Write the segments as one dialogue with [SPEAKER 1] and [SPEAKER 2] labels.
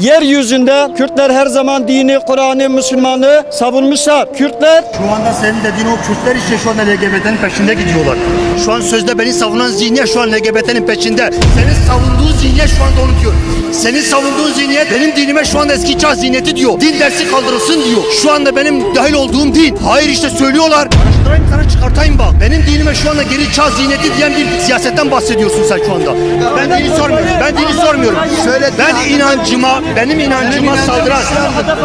[SPEAKER 1] Yeryüzünde Kürtler her zaman dini, Kur'an'ı, Müslüman'ı savunmuşlar. Kürtler
[SPEAKER 2] Şu anda senin dediğin o Kürtler işte şu anda LGBT'nin peşinde gidiyorlar. Şu an sözde beni savunan zihniyet şu an LGBT'nin peşinde. Senin savunduğun zihniyet şu anda onu diyor. Senin savunduğun zihniyet benim dinime şu anda eski çağ zihniyeti diyor. Din dersi kaldırılsın diyor. Şu anda benim dahil olduğum din. Hayır işte söylüyorlar. Araştırayım sana çıkartayım bak. Benim dinime şu anda geri çağ zihniyeti diyen bir siyasetten bahsediyorsun sen şu anda. Ben dini sormuyorum. Ben dini sormuyorum. Ben inancıma, benim inancıma saldıran,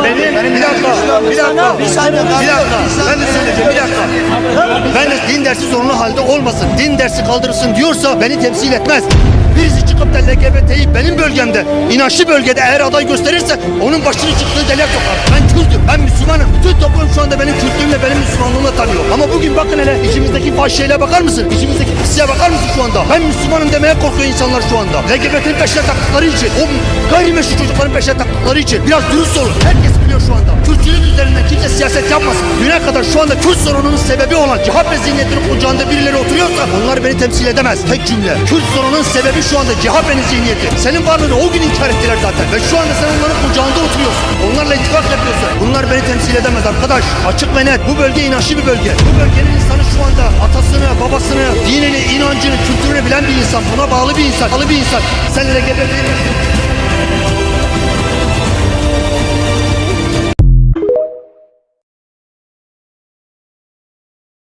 [SPEAKER 2] benim, bir dakika, bir dakika, bir dakika, ben de söyleyeceğim, bir dakika. Ben de din dersi zorunlu halde olmasın, din dersi kaldırılsın diyorsa beni temsil etmez. Birisi çıkıp da LGBT'yi benim bölgemde, inançlı bölgede eğer aday gösterirse onun başını çıktığı deliğe sokar. Ben Kürt'üm, ben Müslümanım. Bütün toplum şu anda benim Kürtlüğümle, benim Müslümanlığımla tanıyor. Ama bugün bakın hele içimizdeki fahişeliğe bakar mısın? İçimizdeki pisliğe bakar mısın şu anda? Ben Müslümanım demeye korkuyor insanlar şu anda. LGBT'nin peşine taktıkları için, o gayrimeşru çocukların peşine taktıkları için biraz dürüst olun. Herkes biliyor şu anda. Kürtçülük üzerinden kimse siyaset yapmasın. Düne kadar şu anda Kürt sorununun sebebi olan CHP zihniyetinin kucağında birileri oturuyorsa onlar beni temsil edemez. Tek cümle. Kürt sorunun sebebi şu anda CHP'nin zihniyeti. Senin varlığını o gün inkar ettiler zaten. Ve şu anda sen onların kucağında oturuyorsun. Bunlar beni temsil edemez arkadaş. Açık ve net. Bu bölge inançlı bir bölge. Bu bölgenin insanı şu anda atasını, babasını, dinini, inancını, kültürünü bilen bir insan. Buna bağlı bir insan. Bağlı bir insan. Sen LGBT